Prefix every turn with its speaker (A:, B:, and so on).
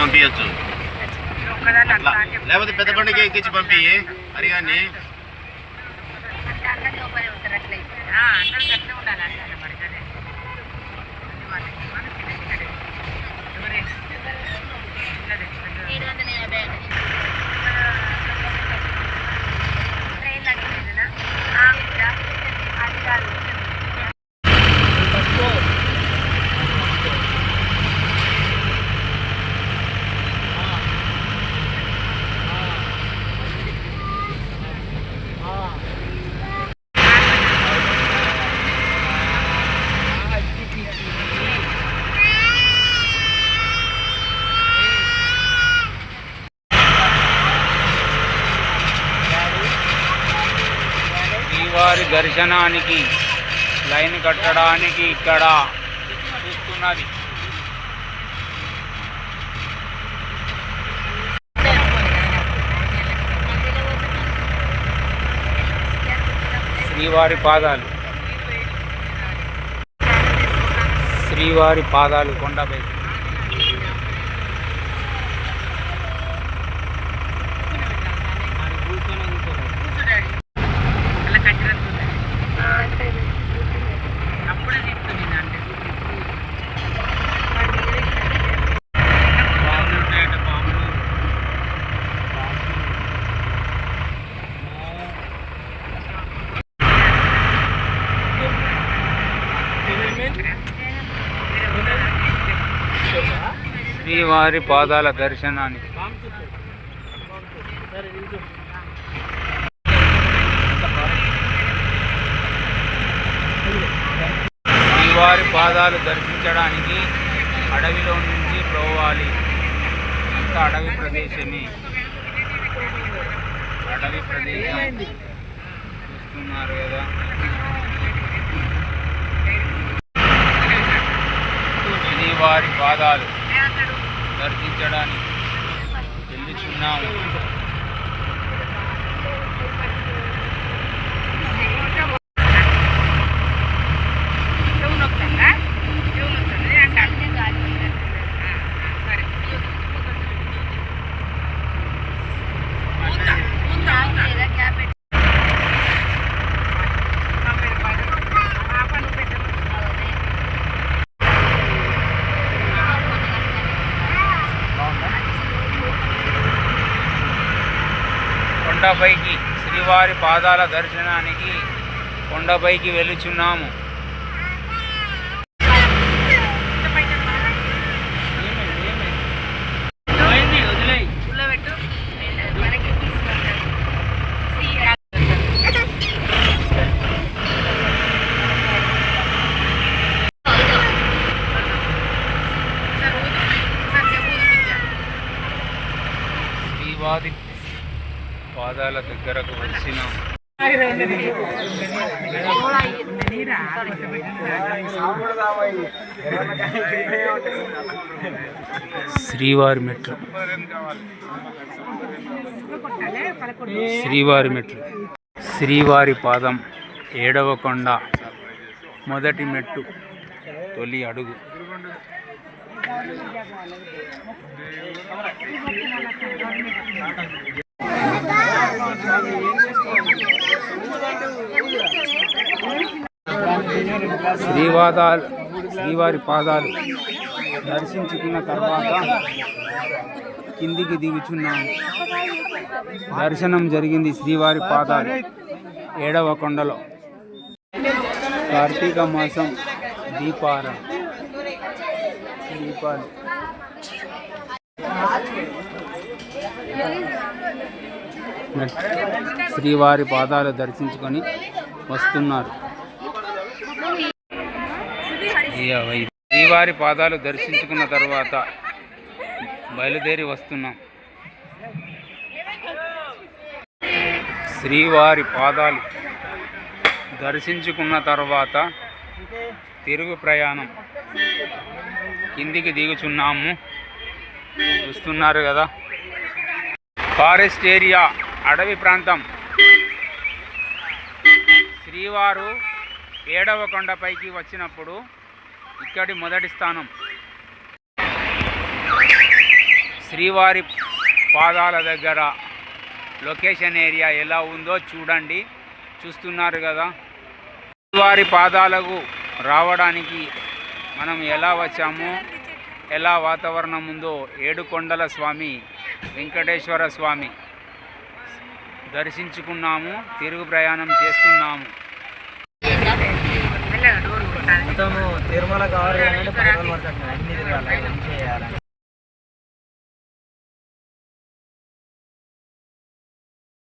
A: పంపించచ్చు. లేకపోతే పెద్ద పండుగ ఎక్కించి పంపి
B: అరిగాన్ని. అందరూ
C: దర్శనానికి లైన్ కట్టడానికి ఇక్కడ చూస్తున్నది. శ్రీవారి పాదాలు. శ్రీవారి పాదాలు కొండపై. శ్రీవారి పాదాల దర్శనానికి. శ్రీవారి పాదాలు దర్శించడానికి అడవిలో నుంచి పోవాలి అంత అడవి ప్రదేశమే. అడవి ప్రదేశం. చూస్తున్నారు కదా. శ్రీవారి పాదాలు. No. కొండపైకి శ్రీవారి పాదాల దర్శనానికి కొండపైకి వెళుచున్నాము శ్రీవారి పాదాల దగ్గరకు వచ్చిన శ్రీవారి మెట్లు. శ్రీవారి మెట్లు. శ్రీవారి పాదం ఏడవ కొండ మొదటి మెట్టు తొలి అడుగు. శ్రీవాదాలు శ్రీవారి పాదాలు దర్శించుకున్న తర్వాత కిందికి దిగుచున్నాము దర్శనం జరిగింది శ్రీవారి పాదాలు ఏడవ కొండలో. కార్తీక మాసం దీపారం. దీపాలు. శ్రీవారి పాదాలు దర్శించుకొని వస్తున్నారు. శ్రీవారి పాదాలు దర్శించుకున్న తర్వాత బయలుదేరి వస్తున్నాం. శ్రీవారి పాదాలు దర్శించుకున్న తర్వాత తిరుగు ప్రయాణం కిందికి దిగుచున్నాము. చూస్తున్నారు కదా. ఫారెస్ట్ ఏరియా అడవి ప్రాంతం. శ్రీవారు ఏడవ కొండపైకి వచ్చినప్పుడు ఇక్కడి మొదటి స్థానం. శ్రీవారి పాదాల దగ్గర లొకేషన్ ఏరియా ఎలా ఉందో చూడండి. చూస్తున్నారు కదా. శ్రీవారి పాదాలకు రావడానికి మనం ఎలా వచ్చామో? ఎలా వాతావరణం ఉందో ఏడుకొండల స్వామి వెంకటేశ్వర స్వామి దర్శించుకున్నాము తిరుగు ప్రయాణం చేస్తున్నాము.
B: మెల్లగా డోర్
D: పది రోజులు పడుతుంది అన్ని తిరగాలి.